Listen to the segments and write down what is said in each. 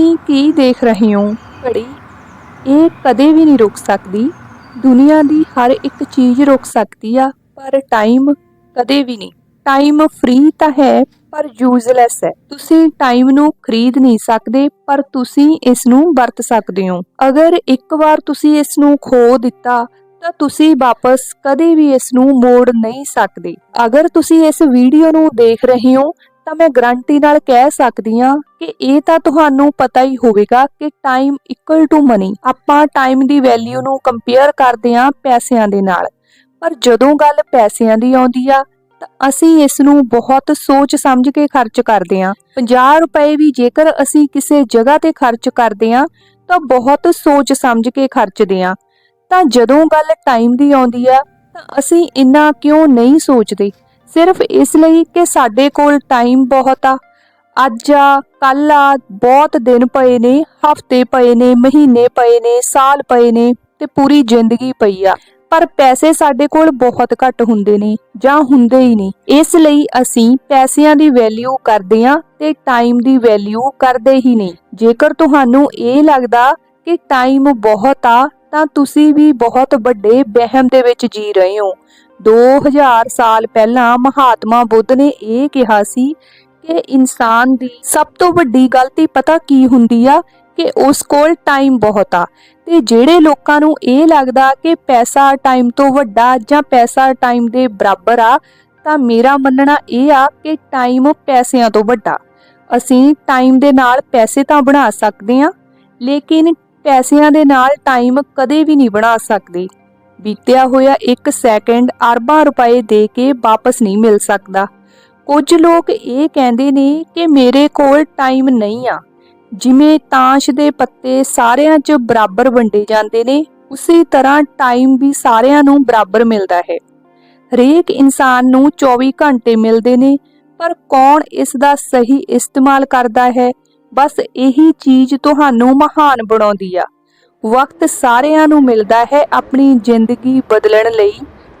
ਤੁਸੀਂ ਕੀ ਦੇਖ ਰਹੇ ਹੋ? ਘੜੀ, ਇਹ ਕਦੇ ਵੀ ਨਹੀਂ ਰੁਕ ਸਕਦੀ। ਦੁਨੀਆ ਦੀ ਹਰ ਇੱਕ ਚੀਜ਼ ਰੁਕ ਸਕਦੀ ਆ, ਪਰ ਟਾਈਮ ਕਦੇ ਵੀ ਨਹੀਂ। ਟਾਈਮ ਫ੍ਰੀ ਤਾਂ ਹੈ, ਪਰ ਯੂਜ਼ਲੈਸ ਹੈ। ਤੁਸੀਂ ਟਾਈਮ ਨੂੰ ਖਰੀਦ ਨਹੀਂ ਸਕਦੇ, ਪਰ ਤੁਸੀਂ ਇਸ ਨੂੰ ਵਰਤ ਸਕਦੇ ਹੋ। ਅਗਰ ਇੱਕ ਵਾਰ ਤੁਸੀਂ ਇਸ ਨੂੰ ਖੋ ਦਿੱਤਾ, ਤਾਂ ਤੁਸੀਂ ਵਾਪਸ ਕਦੇ ਵੀ ਇਸ ਨੂੰ ਮੋੜ ਨਹੀਂ ਸਕਦੇ। ਅਗਰ ਤੁਸੀਂ ਇਸ ਵੀਡੀਓ ਨੂੰ ਦੇਖ ਰਹੇ ਹੋ ਤਾਂ ਮੈਂ ਗਰੰਟੀ ਨਾਲ ਕਹਿ ਸਕਦੀ ਹਾਂ ਕਿ ਇਹ ਤਾਂ ਤੁਹਾਨੂੰ ਪਤਾ ਹੀ ਹੋਵੇਗਾ ਕਿ ਟਾਈਮ ਇਕੁਅਲ ਟੂ ਮਨੀ ਆਪਾਂ ਟਾਈਮ ਦੀ ਵੈਲਿਊ ਨੂੰ ਕੰਪੇਅਰ ਕਰਦੇ ਹਾਂ ਪੈਸਿਆਂ ਦੇ ਨਾਲ। ਪਰ ਜਦੋਂ ਗੱਲ ਪੈਸਿਆਂ ਦੀ ਆਉਂਦੀ ਆ, ਤਾਂ ਅਸੀਂ ਇਸ ਨੂੰ ਬਹੁਤ ਸੋਚ ਸਮਝ ਕੇ ਖਰਚ ਕਰਦੇ ਹਾਂ। 50 ਰੁਪਏ ਵੀ ਜੇਕਰ ਅਸੀਂ ਕਿਸੇ ਜਗ੍ਹਾ ਤੇ ਖਰਚ ਕਰਦੇ ਹਾਂ, ਤਾਂ ਬਹੁਤ ਸੋਚ ਸਮਝ ਕੇ ਖਰਚਦੇ ਹਾਂ। ਤਾਂ ਜਦੋਂ ਗੱਲ ਟਾਈਮ ਦੀ ਆਉਂਦੀ ਆ, ਤਾਂ ਅਸੀਂ ਇੰਨਾ ਕਿਉਂ ਨਹੀਂ ਸੋਚਦੇ? ਸਿਰਫ ਇਸ ਲਈ ਕਿ ਸਾਡੇ ਕੋਲ ਟਾਈਮ ਬਹੁਤ ਆ। ਅੱਜ ਆ ਕੱਲ ਆ, ਬਹੁਤ ਦਿਨ ਪਏ ਨੇ, ਹਫ਼ਤੇ ਪਏ ਨੇ, ਮਹੀਨੇ ਪਏ ਨੇ, ਸਾਲ ਪਏ ਨੇ ਤੇ ਪੂਰੀ ਜ਼ਿੰਦਗੀ ਪਈ ਆ। ਪਰ ਪੈਸੇ ਸਾਡੇ ਕੋਲ ਬਹੁਤ ਘੱਟ ਹੁੰਦੇ ਨੇ ਜਾਂ ਹੁੰਦੇ ਹੀ ਨਹੀਂ। ਇਸ ਲਈ ਅਸੀਂ ਪੈਸਿਆਂ ਦੀ ਵੈਲਿਊ ਕਰਦੇ ਹਾਂ ਤੇ ਟਾਈਮ ਦੀ ਵੈਲਿਊ ਕਰਦੇ ਹੀ ਨਹੀਂ। ਜੇਕਰ ਤੁਹਾਨੂੰ ਇਹ ਲੱਗਦਾ ਕਿ ਟਾਈਮ ਬਹੁਤ ਆ, ਤਾਂ ਤੁਸੀਂ ਵੀ ਬਹੁਤ ਵੱਡੇ ਵਹਿਮ ਦੇ ਵਿੱਚ ਜੀ ਰਹੇ ਹੋ। 2000 ਸਾਲ ਪਹਿਲਾਂ ਮਹਾਤਮਾ ਬੁੱਧ ਨੇ ਇਹ ਕਿਹਾ ਸੀ ਕਿ ਇਨਸਾਨ ਦੀ ਸਭ ਤੋਂ ਵੱਡੀ ਗਲਤੀ ਪਤਾ ਕੀ ਹੁੰਦੀ ਆ? ਕਿ ਉਸ ਕੋਲ ਟਾਈਮ ਬਹੁਤ ਆ। ਤੇ ਜਿਹੜੇ ਲੋਕਾਂ ਨੂੰ ਇਹ ਲੱਗਦਾ ਕਿ ਪੈਸਾ ਟਾਈਮ ਤੋਂ ਵੱਡਾ ਜਾਂ ਪੈਸਾ ਟਾਈਮ ਦੇ ਬਰਾਬਰ ਆ, ਤਾਂ ਮੇਰਾ ਮੰਨਣਾ ਇਹ ਆ ਕਿ ਟਾਈਮ ਪੈਸਿਆਂ ਤੋਂ ਵੱਡਾ। ਅਸੀਂ ਟਾਈਮ ਦੇ ਨਾਲ ਪੈਸੇ ਤਾਂ ਬਣਾ ਸਕਦੇ ਹਾਂ ਲੇਕਿਨ ਪੈਸਿਆਂ ਦੇ ਨਾਲ ਟਾਈਮ ਕਦੇ ਵੀ ਨਹੀਂ ਬਣਾ ਸਕਦੇ। ਬੀਤਿਆ ਹੋਇਆ 1 ਸੈਕਿੰਡ ਅਰਬਾਂ ਰੁਪਏ ਦੇ ਕੇ ਵਾਪਸ ਨਹੀਂ ਮਿਲ ਸਕਦਾ। ਕੁਝ ਲੋਕ ਇਹ ਕਹਿੰਦੇ ਨੇ ਕਿ ਮੇਰੇ ਕੋਲ ਟਾਈਮ ਨਹੀਂ ਆ। ਜਿਵੇਂ ਤਾਸ਼ ਦੇ ਪੱਤੇ ਸਾਰਿਆਂ 'ਚ ਬਰਾਬਰ ਵੰਡੇ ਜਾਂਦੇ ਨੇ, ਉਸੇ ਤਰ੍ਹਾਂ ਟਾਈਮ ਵੀ ਸਾਰਿਆਂ ਨੂੰ ਬਰਾਬਰ ਮਿਲਦਾ ਹੈ। ਹਰੇਕ ਇਨਸਾਨ ਨੂੰ 24 ਘੰਟੇ ਮਿਲਦੇ ਨੇ, ਪਰ ਕੌਣ ਇਸ ਦਾ ਸਹੀ ਇਸਤੇਮਾਲ ਕਰਦਾ ਹੈ? ਬਸ ਇਹੀ ਚੀਜ਼ ਤੁਹਾਨੂੰ ਮਹਾਨ ਬਣਾਉਂਦੀ ਆ। ਵਕਤ ਸਾਰਿਆਂ ਨੂੰ ਮਿਲਦਾ ਹੈ ਆਪਣੀ ਜ਼ਿੰਦਗੀ ਬਦਲਣ ਲਈ,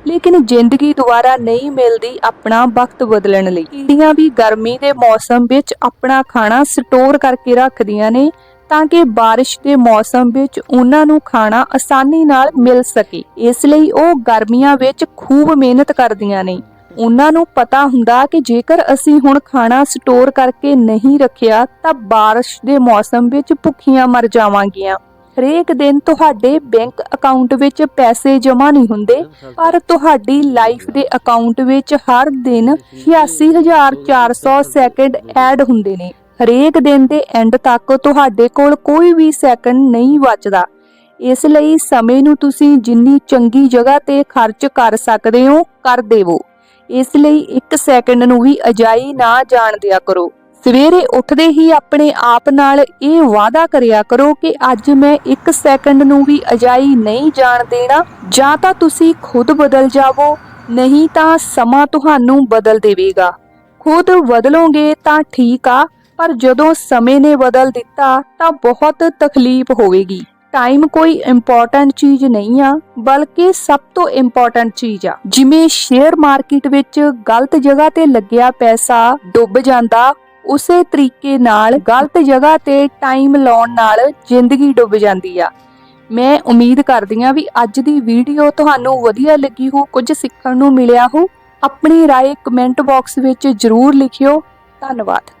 ਲੇਕਿਨ ਜ਼ਿੰਦਗੀ ਦੁਬਾਰਾ ਨਹੀਂ ਮਿਲਦੀ ਆਪਣਾ ਵਕਤ ਬਦਲਣ ਲਈ। ਕੀੜੀਆਂ ਵੀ ਗਰਮੀ ਦੇ ਮੌਸਮ ਵਿੱਚ ਆਪਣਾ ਖਾਣਾ ਸਟੋਰ ਕਰਕੇ ਰੱਖਦੀਆਂ ਨੇ ਤਾਂ ਕਿ ਬਾਰਿਸ਼ ਦੇ ਮੌਸਮ ਵਿੱਚ ਉਹਨਾਂ ਨੂੰ ਖਾਣਾ ਆਸਾਨੀ ਨਾਲ ਮਿਲ ਸਕੇ। ਇਸ ਲਈ ਉਹ ਗਰਮੀਆਂ ਵਿੱਚ ਖੂਬ ਮਿਹਨਤ ਕਰਦੀਆਂ ਨੇ। ਉਹਨਾਂ ਨੂੰ ਪਤਾ ਹੁੰਦਾ ਕਿ ਜੇਕਰ ਅਸੀਂ ਹੁਣ ਖਾਣਾ ਸਟੋਰ ਕਰਕੇ ਨਹੀਂ ਰੱਖਿਆ ਤਾਂ ਬਾਰਿਸ਼ ਦੇ ਮੌਸਮ ਵਿੱਚ ਭੁੱਖੀਆਂ ਮਰ ਜਾਵਾਂਗੀਆਂ। ਹਰੇਕ ਦਿਨ ਤੁਹਾਡੇ ਬੈਂਕ ਅਕਾਊਂਟ ਵਿੱਚ ਪੈਸੇ ਜਮ੍ਹਾਂ ਨਹੀਂ ਹੁੰਦੇ, ਪਰ ਤੁਹਾਡੀ ਲਾਈਫ ਦੇ ਅਕਾਊਂਟ ਵਿੱਚ ਹਰ ਦਿਨ 86400 ਸੈਕਿੰਡ ਐਡ ਹੁੰਦੇ ਨੇ। ਹਰੇਕ ਦਿਨ ਦੇ ਐਂਡ ਤੱਕ ਤੁਹਾਡੇ ਕੋਲ ਕੋਈ ਵੀ ਸੈਕਿੰਡ ਨਹੀਂ ਬਚਦਾ। ਇਸ ਲਈ ਸਮੇਂ ਨੂੰ ਤੁਸੀਂ ਜਿੰਨੀ ਚੰਗੀ ਜਗ੍ਹਾ ਤੇ ਖਰਚ ਕਰ ਸਕਦੇ ਹੋ, ਕਰ ਦੇਵੋ। ਇਸ ਲਈ 1 ਸੈਕਿੰਡ ਨੂੰ ਵੀ ਅਜਾਈ ਨਾ ਜਾਣ ਦਿਆ ਕਰੋ। ਸਵੇਰੇ ਉੱਠਦੇ ਹੀ ਆਪਣੇ ਆਪ ਨਾਲ ਇਹ ਵਾਅਦਾ ਕਰਿਆ ਕਰੋ ਕਿ ਅੱਜ ਮੈਂ 1 ਸੈਕਿੰਡ ਨੂੰ ਵੀ ਅਜਾਈ ਨਹੀਂ ਜਾਣ ਦੇਣਾ। ਜਾਂ ਤਾਂ ਤੁਸੀਂ ਖੁਦ ਬਦਲ ਜਾਵੋ, ਨਹੀਂ ਤਾਂ ਸਮਾਂ ਤੁਹਾਨੂੰ ਬਦਲ ਦੇਵੇਗਾ। ਖੁਦ ਬਦਲੋਗੇ ਤਾਂ ਠੀਕ ਆ, ਪਰ ਜਦੋਂ ਸਮੇਂ ਨੇ ਬਦਲ ਦਿੱਤਾ ਤਾਂ ਬਹੁਤ ਤਕਲੀਫ ਹੋਵੇਗੀ। ਟਾਈਮ ਕੋਈ ਇੰਪੋਰਟੈਂਟ ਚੀਜ਼ ਨਹੀਂ ਆ, ਬਲਕਿ ਸਭ ਤੋਂ ਇੰਪੋਰਟੈਂਟ ਚੀਜ਼ ਆ। ਜਿਵੇਂ ਸ਼ੇਅਰ ਮਾਰਕੀਟ ਵਿੱਚ ਗਲਤ ਜਗ੍ਹਾ ਤੇ ਲੱਗਿਆ ਪੈਸਾ ਡੁੱਬ ਜਾਂਦਾ ਉਸੇ ਤਰੀਕੇ ਨਾਲ ਗਲਤ ਜਗ੍ਹਾ ਤੇ ਟਾਈਮ ਲਾਉਣ ਨਾਲ ਜ਼ਿੰਦਗੀ ਡੁੱਬ ਜਾਂਦੀ ਆ ਮੈਂ ਉਮੀਦ ਕਰਦੀ ਆ ਵੀ ਅੱਜ ਦੀ ਵੀਡੀਓ ਤੁਹਾਨੂੰ ਵਧੀਆ ਲੱਗੀ ਹੋ ਕੁਝ ਸਿੱਖਣ ਨੂੰ ਮਿਲਿਆ ਹੋ ਆਪਣੀ رائے ਕਮੈਂਟ ਬਾਕਸ ਵਿੱਚ ਜ਼ਰੂਰ ਲਿਖਿਓ ਧੰਨਵਾਦ